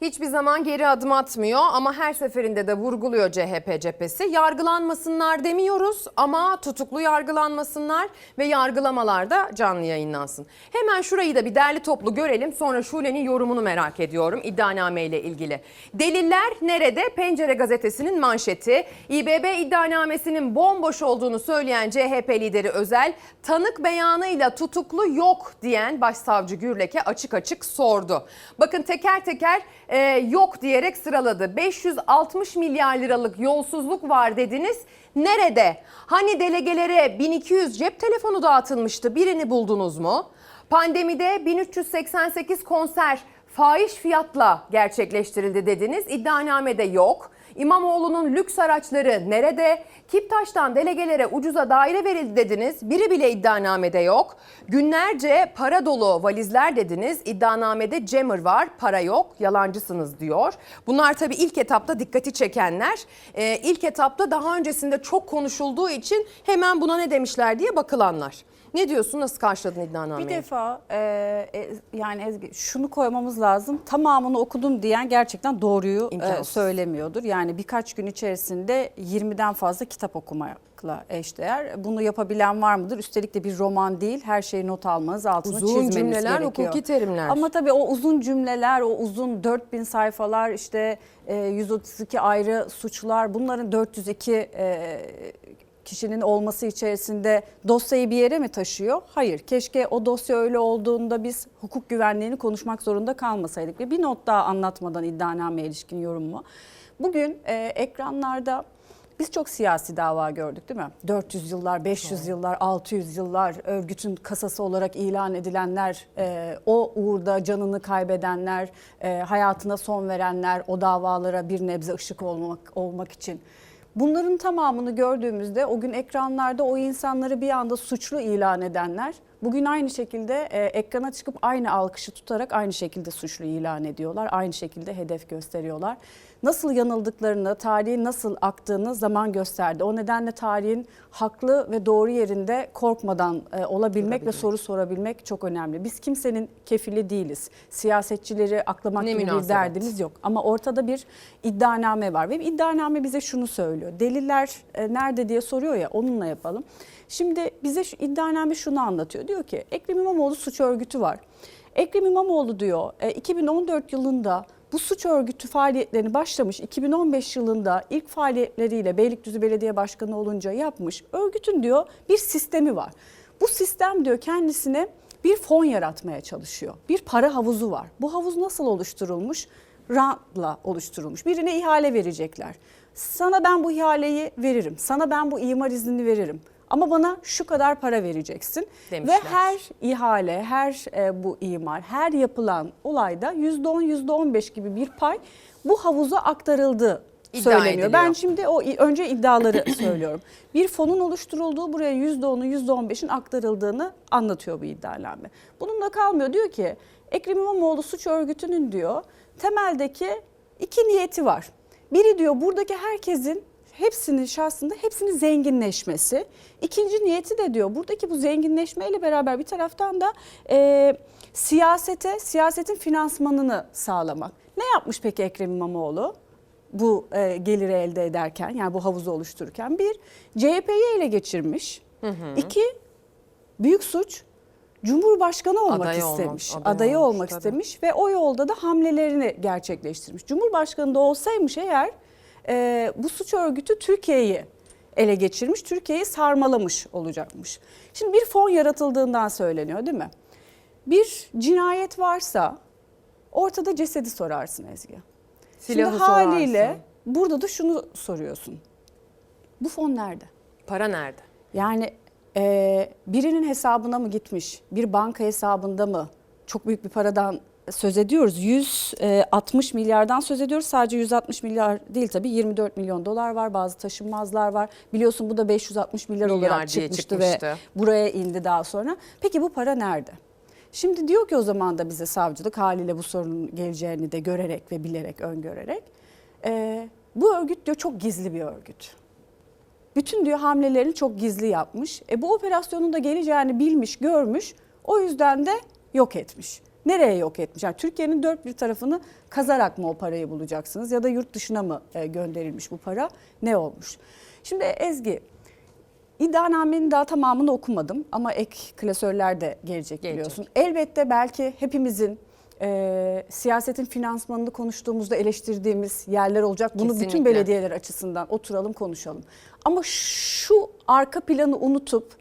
Hiçbir zaman geri adım atmıyor ama her seferinde de vurguluyor CHP cephesi. Yargılanmasınlar demiyoruz ama tutuklu yargılanmasınlar ve yargılamalar da canlı yayınlansın. Hemen şurayı da bir derli toplu görelim sonra Şule'nin yorumunu merak ediyorum iddianame ile ilgili. Deliller nerede? Pencere gazetesinin manşeti. İBB iddianamesinin bomboş olduğunu söyleyen CHP lideri Özel, tanık beyanıyla tutuklu yok diyen Başsavcı Gürlek'e açık açık sordu. Bakın teker teker e, yok diyerek sıraladı. 560 milyar liralık yolsuzluk var dediniz. Nerede? Hani delegelere 1200 cep telefonu dağıtılmıştı. Birini buldunuz mu? Pandemide 1388 konser fahiş fiyatla gerçekleştirildi dediniz. İddianamede yok. İmamoğlu'nun lüks araçları nerede? Kiptaş'tan delegelere ucuza daire verildi dediniz. Biri bile iddianamede yok. Günlerce para dolu valizler dediniz. İddianamede Cemmer var, para yok, yalancısınız diyor. Bunlar tabii ilk etapta dikkati çekenler. Ee, ilk etapta daha öncesinde çok konuşulduğu için hemen buna ne demişler diye bakılanlar. Ne diyorsun? Nasıl karşıladın iddianameyi? Bir defa e, e, yani Ezgi şunu koymamız lazım. Tamamını okudum diyen gerçekten doğruyu e, söylemiyordur. Yani birkaç gün içerisinde 20'den fazla kitap okumakla eşdeğer. Bunu yapabilen var mıdır? Üstelik de bir roman değil. Her şeyi not almanız, altını Uzun çizmeniz cümleler, gerekiyor. hukuki terimler. Ama tabii o uzun cümleler, o uzun 4000 sayfalar, işte e, 132 ayrı suçlar, bunların 402 e, kişinin olması içerisinde dosyayı bir yere mi taşıyor? Hayır. Keşke o dosya öyle olduğunda biz hukuk güvenliğini konuşmak zorunda kalmasaydık. Bir not daha anlatmadan iddianameye ilişkin yorumumu. Bugün e, ekranlarda biz çok siyasi dava gördük değil mi? 400 yıllar, 500 yıllar, 600 yıllar örgütün kasası olarak ilan edilenler, e, o uğurda canını kaybedenler, e, hayatına son verenler, o davalara bir nebze ışık olmak, olmak için. Bunların tamamını gördüğümüzde o gün ekranlarda o insanları bir anda suçlu ilan edenler bugün aynı şekilde e, ekrana çıkıp aynı alkışı tutarak aynı şekilde suçlu ilan ediyorlar. Aynı şekilde hedef gösteriyorlar. Nasıl yanıldıklarını, tarihin nasıl aktığını zaman gösterdi. O nedenle tarihin haklı ve doğru yerinde korkmadan e, olabilmek ve soru sorabilmek çok önemli. Biz kimsenin kefili değiliz. Siyasetçileri aklamak Ne gibi bir münasebet. derdimiz yok. Ama ortada bir iddianame var ve iddianame bize şunu söylüyor. Deliller e, nerede diye soruyor ya onunla yapalım. Şimdi bize şu iddianame şunu anlatıyor. Diyor ki Ekrem İmamoğlu suç örgütü var. Ekrem İmamoğlu diyor e, 2014 yılında bu suç örgütü faaliyetlerini başlamış 2015 yılında ilk faaliyetleriyle Beylikdüzü Belediye Başkanı olunca yapmış. Örgütün diyor bir sistemi var. Bu sistem diyor kendisine bir fon yaratmaya çalışıyor. Bir para havuzu var. Bu havuz nasıl oluşturulmuş? Rantla oluşturulmuş. Birine ihale verecekler. Sana ben bu ihaleyi veririm. Sana ben bu imar iznini veririm. Ama bana şu kadar para vereceksin. Demişler. Ve her ihale, her e, bu imar, her yapılan olayda %10, %15 gibi bir pay bu havuza aktarıldı İddia söyleniyor. ediliyor. Ben şimdi o önce iddiaları söylüyorum. Bir fonun oluşturulduğu buraya %10'u %15'in aktarıldığını anlatıyor bu iddianame. Bununla kalmıyor diyor ki Ekrem İmamoğlu suç örgütünün diyor temeldeki iki niyeti var. Biri diyor buradaki herkesin hepsinin şahsında hepsinin zenginleşmesi. İkinci niyeti de diyor buradaki bu zenginleşmeyle beraber bir taraftan da e, siyasete, siyasetin finansmanını sağlamak. Ne yapmış peki Ekrem İmamoğlu? bu e, geliri elde ederken yani bu havuzu oluştururken bir CHP'yi ele geçirmiş. İki büyük suç Cumhurbaşkanı olmak Adayı olmak- istemiş. aday adayı olmuş, olmak tabii. istemiş ve o yolda da hamlelerini gerçekleştirmiş. Cumhurbaşkanı da olsaymış eğer e, bu suç örgütü Türkiye'yi ele geçirmiş, Türkiye'yi sarmalamış olacakmış. Şimdi bir fon yaratıldığından söyleniyor değil mi? Bir cinayet varsa ortada cesedi sorarsın Ezgi. Silahı Şimdi haliyle sorarsın. burada da şunu soruyorsun. Bu fon nerede? Para nerede? Yani e, birinin hesabına mı gitmiş? Bir banka hesabında mı? Çok büyük bir paradan söz ediyoruz. 160 milyardan söz ediyoruz. Sadece 160 milyar değil tabii 24 milyon dolar var. Bazı taşınmazlar var. Biliyorsun bu da 560 milyar, Milyar olarak çıkmıştı, çıkmıştı. ve buraya indi daha sonra. Peki bu para nerede? Şimdi diyor ki o zaman da bize savcılık haliyle bu sorunun geleceğini de görerek ve bilerek, öngörerek. e, bu örgüt diyor çok gizli bir örgüt. Bütün diyor hamlelerini çok gizli yapmış. E bu operasyonun da geleceğini bilmiş, görmüş. O yüzden de yok etmiş. Nereye yok etmiş? Yani Türkiye'nin dört bir tarafını kazarak mı o parayı bulacaksınız ya da yurt dışına mı e, gönderilmiş bu para? Ne olmuş? Şimdi Ezgi İddianamenin daha tamamını okumadım ama ek klasörler de gelecek, Gelecek. biliyorsun. Elbette belki hepimizin e, siyasetin finansmanını konuştuğumuzda eleştirdiğimiz yerler olacak. Bunu bütün Kesinlikle. belediyeler açısından oturalım konuşalım. Ama şu arka planı unutup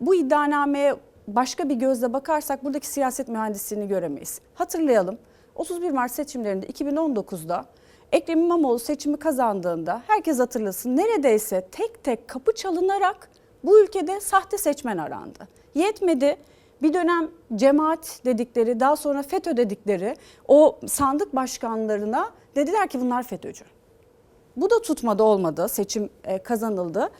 bu iddianameye başka bir gözle bakarsak buradaki siyaset mühendisliğini göremeyiz. Hatırlayalım 31 Mart seçimlerinde 2019'da Ekrem İmamoğlu seçimi kazandığında herkes hatırlasın neredeyse tek tek kapı çalınarak bu ülkede sahte seçmen arandı. Yetmedi bir dönem cemaat dedikleri daha sonra FETÖ dedikleri o sandık başkanlarına dediler ki bunlar FETÖ'cü. Bu da tutmadı olmadı. Seçim e, kazanıldı.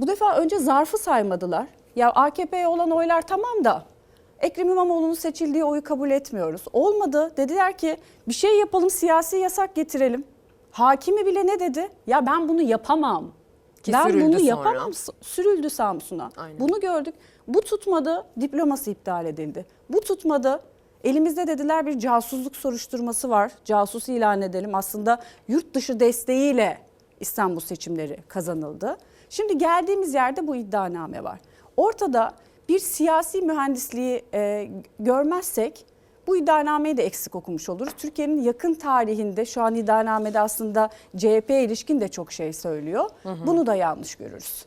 Bu defa önce zarfı saymadılar. Ya AKP'ye olan oylar tamam da Ekrem İmamoğlu'nun seçildiği oyu kabul etmiyoruz. Olmadı. Dediler ki bir şey yapalım siyasi yasak getirelim. Hakimi bile ne dedi? Ya ben bunu yapamam. Ki ben bunu sonra. yapamam. Sürüldü Samsun'a. Bunu gördük. Bu tutmadı. Diploması iptal edildi. Bu tutmadı. Elimizde dediler bir casusluk soruşturması var. Casus ilan edelim. Aslında yurt dışı desteğiyle İstanbul seçimleri kazanıldı. Şimdi geldiğimiz yerde bu iddianame var. Ortada bir siyasi mühendisliği e, görmezsek bu iddianameyi de eksik okumuş oluruz. Türkiye'nin yakın tarihinde şu an iddianamede aslında CHP'ye ilişkin de çok şey söylüyor. Bunu da yanlış görürüz.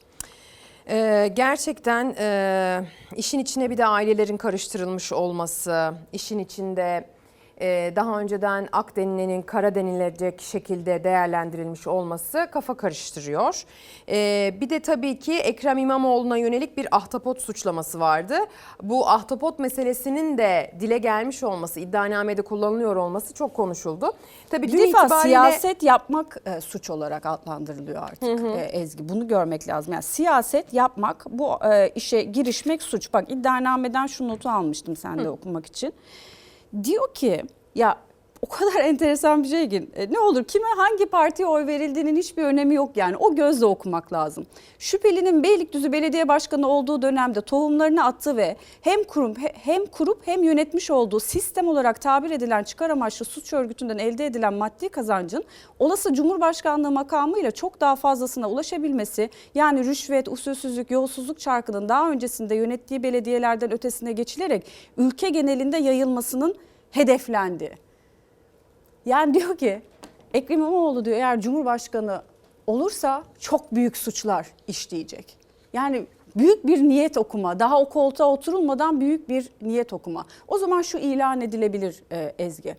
Ee, gerçekten e, işin içine bir de ailelerin karıştırılmış olması, işin içinde daha önceden ak denilenin kara denilecek şekilde değerlendirilmiş olması kafa karıştırıyor. Ee, bir de tabii ki Ekrem İmamoğlu'na yönelik bir ahtapot suçlaması vardı. Bu ahtapot meselesinin de dile gelmiş olması, iddianamede kullanılıyor olması çok konuşuldu. Tabii dün defa itibariyle- siyaset yapmak e, suç olarak adlandırılıyor artık e, Ezgi. Bunu görmek lazım. Yani siyaset yapmak, bu e, işe girişmek suç. Bak iddianameden şu notu almıştım sen de okumak için. Diyor ki ya o kadar enteresan bir şey ki e, ne olur kime hangi partiye oy verildiğinin hiçbir önemi yok yani o gözle okumak lazım. Şüphelinin Beylikdüzü Belediye Başkanı olduğu dönemde tohumlarını attı ve hem kurum he- hem kurup hem yönetmiş olduğu sistem olarak tabir edilen çıkar amaçlı suç örgütünden elde edilen maddi kazancın olası Cumhurbaşkanlığı makamıyla çok daha fazlasına ulaşabilmesi yani rüşvet, usulsüzlük, yolsuzluk çarkının daha öncesinde yönettiği belediyelerden ötesine geçilerek ülke genelinde yayılmasının hedeflendi. Yani diyor ki Ekrem İmamoğlu diyor eğer Cumhurbaşkanı olursa çok büyük suçlar işleyecek. Yani büyük bir niyet okuma, daha o koltuğa oturulmadan büyük bir niyet okuma. O zaman şu ilan edilebilir e, Ezgi.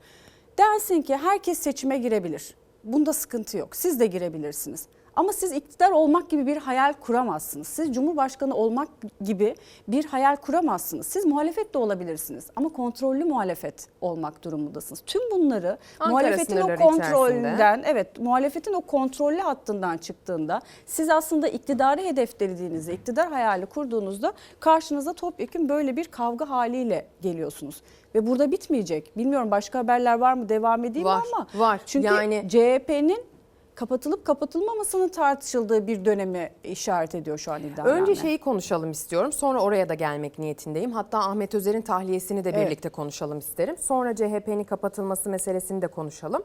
Dersin ki herkes seçime girebilir. Bunda sıkıntı yok. Siz de girebilirsiniz. Ama siz iktidar olmak gibi bir hayal kuramazsınız. Siz cumhurbaşkanı olmak gibi bir hayal kuramazsınız. Siz muhalefet de olabilirsiniz ama kontrollü muhalefet olmak durumundasınız. Tüm bunları Ankara muhalefetin o kontrolden, içerisinde. evet muhalefetin o kontrollü hattından çıktığında siz aslında iktidarı hedeflediğinizde, iktidar hayali kurduğunuzda karşınıza topyekun böyle bir kavga haliyle geliyorsunuz. Ve burada bitmeyecek. Bilmiyorum başka haberler var mı devam edeyim mi Var, ama. var. Çünkü Yani- CHP'nin kapatılıp kapatılmamasının tartışıldığı bir dönemi işaret ediyor şu an iddianame. Önce şeyi konuşalım istiyorum. Sonra oraya da gelmek niyetindeyim. Hatta Ahmet Özer'in tahliyesini de Evet. birlikte konuşalım isterim. Sonra CHP'nin kapatılması meselesini de konuşalım.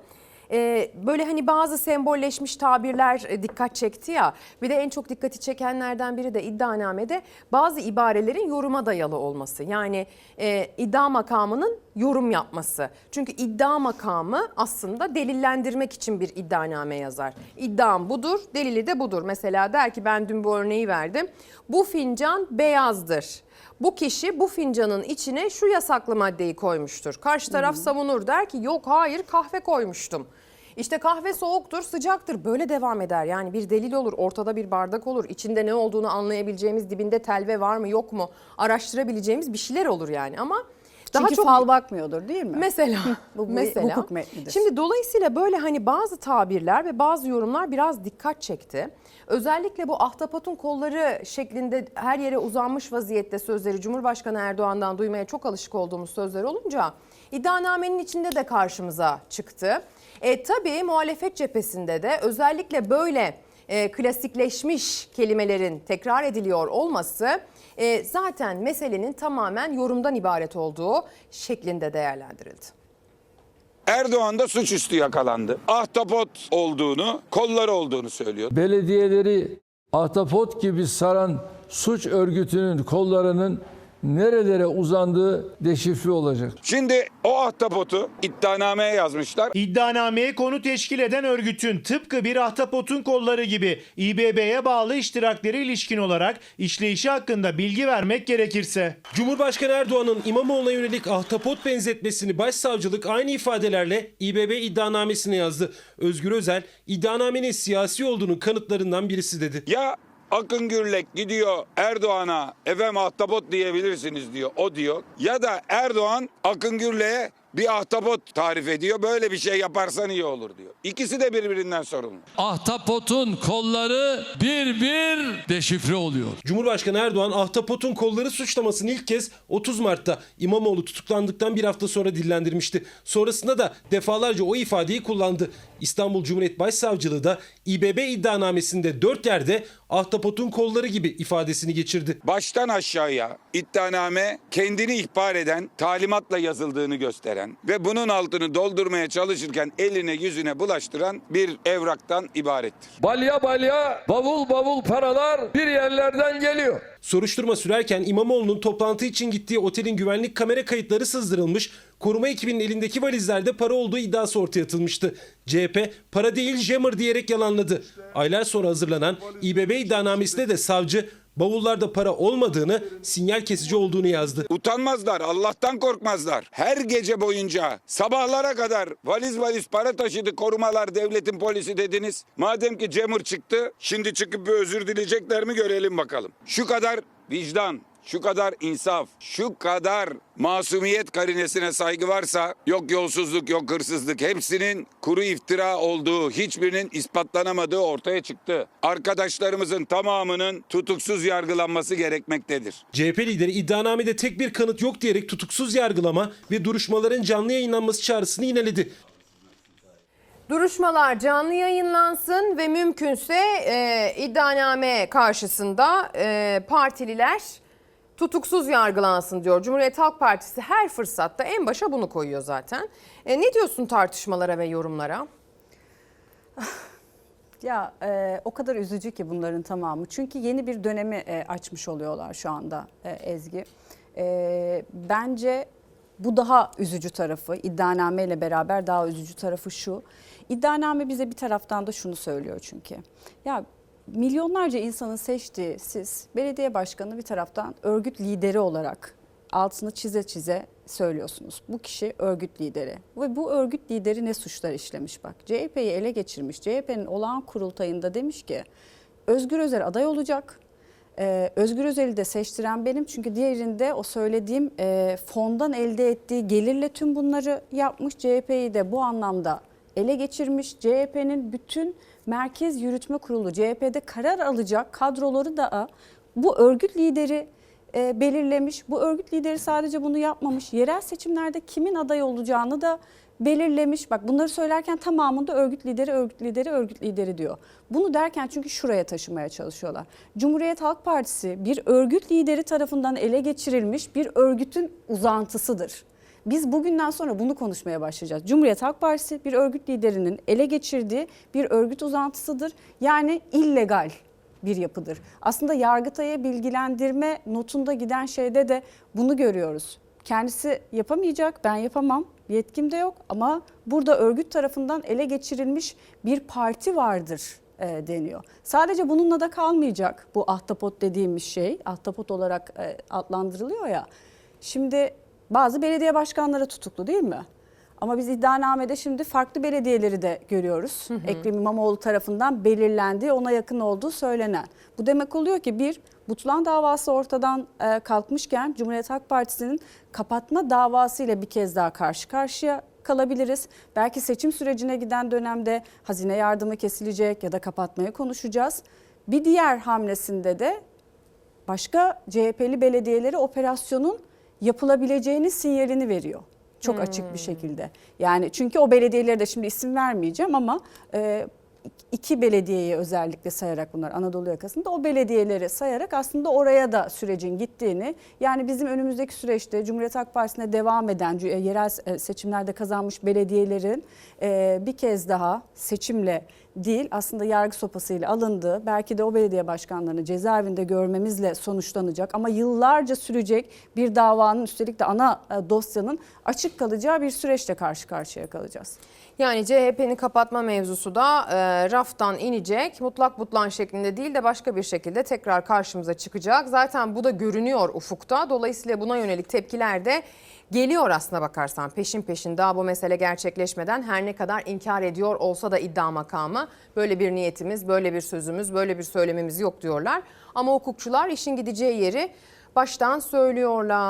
Ee, böyle hani bazı sembolleşmiş tabirler e, dikkat çekti ya. Bir de en çok dikkati çekenlerden biri de iddianamede bazı ibarelerin yoruma dayalı olması. Yani e, iddia makamının yorum yapması. Çünkü iddia makamı aslında delillendirmek için bir iddianame yazar. İddiam budur, delili de budur. Mesela der ki ben dün bu örneği verdim. Bu fincan beyazdır. Bu kişi bu fincanın içine şu yasaklı maddeyi koymuştur. Karşı taraf savunur der ki yok hayır kahve koymuştum. İşte kahve soğuktur, sıcaktır. Böyle devam eder. Yani bir delil olur, ortada bir bardak olur. İçinde ne olduğunu anlayabileceğimiz, dibinde telve var mı yok mu araştırabileceğimiz bir şeyler olur yani. Ama daha Çünkü çok fal bakmıyordur değil mi? Mesela, Bu mesela. hukuk metnidir. Şimdi dolayısıyla böyle hani bazı tabirler ve bazı yorumlar biraz dikkat çekti. Özellikle bu ahtapotun kolları şeklinde her yere uzanmış vaziyette sözleri Cumhurbaşkanı Erdoğan'dan duymaya çok alışık olduğumuz sözler olunca iddianamenin içinde de karşımıza çıktı. E tabii muhalefet cephesinde de özellikle böyle e, klasikleşmiş kelimelerin tekrar ediliyor olması e, zaten meselenin tamamen yorumdan ibaret olduğu şeklinde değerlendirildi. Erdoğan da suçüstü yakalandı. Ahtapot olduğunu, kolları olduğunu söylüyor. belediyeleri ahtapot gibi saran suç örgütünün kollarının nerelere uzandığı deşifre olacak. Şimdi o ahtapotu iddianameye yazmışlar. İddianameye konu teşkil eden örgütün tıpkı bir ahtapotun kolları gibi İBB'ye bağlı iştiraklere ilişkin olarak işleyişi hakkında bilgi vermek gerekirse. Cumhurbaşkanı Erdoğan'ın İmamoğlu'na yönelik ahtapot benzetmesini başsavcılık aynı ifadelerle İBB iddianamesine yazdı. Özgür Özel, iddianamenin siyasi olduğunun kanıtlarından birisi dedi. Ya Akın Gürlek gidiyor Erdoğan'a efendim ahtapot diyebilirsiniz diyor. O diyor. Ya da Erdoğan Akın Gürlek'e bir ahtapot tarif ediyor. Böyle bir şey yaparsan iyi olur diyor. İkisi de birbirinden sorumlu. Ahtapotun kolları bir bir deşifre oluyor. Cumhurbaşkanı Erdoğan ahtapotun kolları suçlamasını ilk kez 30 Mart'ta İmamoğlu tutuklandıktan bir hafta sonra dillendirmişti. Sonrasında da defalarca o ifadeyi kullandı. İstanbul Cumhuriyet Başsavcılığı da İBB iddianamesinde dört yerde ahtapotun kolları gibi ifadesini geçirdi. Baştan aşağıya iddianame kendini ihbar eden, talimatla yazıldığını gösteren ve bunun altını doldurmaya çalışırken eline yüzüne bulaştıran bir evraktan ibarettir. Balya balya, bavul bavul paralar bir yerlerden geliyor. Soruşturma sürerken İmamoğlu'nun toplantı için gittiği otelin güvenlik kamera kayıtları sızdırılmış, koruma ekibinin elindeki valizlerde para olduğu iddiası ortaya atılmıştı. CHP para değil jammer diyerek yalanladı. Aylar sonra hazırlanan İBB iddianamesinde de savcı bavullarda para olmadığını, sinyal kesici olduğunu yazdı. Utanmazlar, Allah'tan korkmazlar. Her gece boyunca sabahlara kadar valiz valiz para taşıdı korumalar, devletin polisi dediniz. Madem ki Cemur çıktı, şimdi çıkıp bir özür dileyecekler mi görelim bakalım. Şu kadar vicdan, şu kadar insaf, şu kadar masumiyet karinesine saygı varsa yok yolsuzluk yok hırsızlık hepsinin kuru iftira olduğu hiçbirinin ispatlanamadığı ortaya çıktı. Arkadaşlarımızın tamamının tutuksuz yargılanması gerekmektedir. CHP lideri iddianamede tek bir kanıt yok diyerek tutuksuz yargılama ve duruşmaların canlı yayınlanması çağrısını yineledi. Duruşmalar canlı yayınlansın ve mümkünse e, iddianame karşısında e, partililer tutuksuz yargılansın diyor. Cumhuriyet Halk Partisi her fırsatta en başa bunu koyuyor zaten. E, ne diyorsun tartışmalara ve yorumlara? Ya e, o kadar üzücü ki bunların tamamı. Çünkü yeni bir dönemi e, açmış oluyorlar şu anda e, Ezgi. E, bence bu daha üzücü tarafı, iddianame ile beraber daha üzücü tarafı şu. İddianame bize bir taraftan da şunu söylüyor çünkü. Ya milyonlarca insanın seçtiği siz belediye başkanı bir taraftan örgüt lideri olarak altını çize çize söylüyorsunuz. Bu kişi örgüt lideri ve bu örgüt lideri ne suçlar işlemiş bak. CHP'yi ele geçirmiş. CHP'nin olağan kurultayında demiş ki Özgür Özel aday olacak. Ee, Özgür Özel'i de seçtiren benim çünkü diğerinde o söylediğim e, fondan elde ettiği gelirle tüm bunları yapmış. CHP'yi de bu anlamda ele geçirmiş. CHP'nin bütün merkez yürütme kurulu CHP'de karar alacak kadroları da bu örgüt lideri e, belirlemiş. Bu örgüt lideri sadece bunu yapmamış. Yerel seçimlerde kimin aday olacağını da belirlemiş. Bak bunları söylerken tamamında örgüt lideri, örgüt lideri, örgüt lideri diyor. Bunu derken çünkü şuraya taşımaya çalışıyorlar. Cumhuriyet Halk Partisi bir örgüt lideri tarafından ele geçirilmiş bir örgütün uzantısıdır. Biz bugünden sonra bunu konuşmaya başlayacağız. Cumhuriyet Halk Partisi bir örgüt liderinin ele geçirdiği bir örgüt uzantısıdır. Yani illegal bir yapıdır. Aslında Yargıtay'a bilgilendirme notunda giden şeyde de bunu görüyoruz. Kendisi yapamayacak, ben yapamam, yetkim de yok ama burada örgüt tarafından ele geçirilmiş bir parti vardır e, deniyor. Sadece bununla da kalmayacak bu ahtapot dediğimiz şey, ahtapot olarak e, adlandırılıyor ya. Şimdi bazı belediye başkanları tutuklu değil mi? Ama biz iddianamede şimdi farklı belediyeleri de görüyoruz. Ekrem İmamoğlu tarafından belirlendiği, ona yakın olduğu söylenen. Bu demek oluyor ki bir, Butlan davası ortadan e, kalkmışken Cumhuriyet Halk Partisi'nin kapatma davasıyla bir kez daha karşı karşıya kalabiliriz. Belki seçim sürecine giden dönemde hazine yardımı kesilecek ya da kapatmayı konuşacağız. Bir diğer hamlesinde de başka CHP'li belediyeleri operasyonun yapılabileceğini sinyalini veriyor. Çok açık bir şekilde. Yani çünkü o belediyeleri de şimdi isim vermeyeceğim ama e, iki belediyeyi özellikle sayarak bunlar Anadolu yakasında o belediyeleri sayarak aslında oraya da sürecin gittiğini yani bizim önümüzdeki süreçte Cumhuriyet Halk Partisi'ne devam eden e, yerel e, seçimlerde kazanmış belediyelerin e, bir kez daha seçimle değil aslında yargı sopasıyla alındığı belki de o belediye başkanlarını cezaevinde görmemizle sonuçlanacak ama yıllarca sürecek bir davanın üstelik de ana e, dosyanın açık kalacağı bir süreçle karşı karşıya kalacağız. Yani CHP'nin kapatma mevzusu da e, raftan inecek. Mutlak butlan şeklinde değil de başka bir şekilde tekrar karşımıza çıkacak. Zaten bu da görünüyor ufukta. Dolayısıyla buna yönelik tepkiler de geliyor aslına bakarsan peşin peşin daha bu mesele gerçekleşmeden her ne kadar inkar ediyor olsa da iddia makamı böyle bir niyetimiz, böyle bir sözümüz, böyle bir söylememiz yok diyorlar. Ama hukukçular işin gideceği yeri baştan söylüyorlar.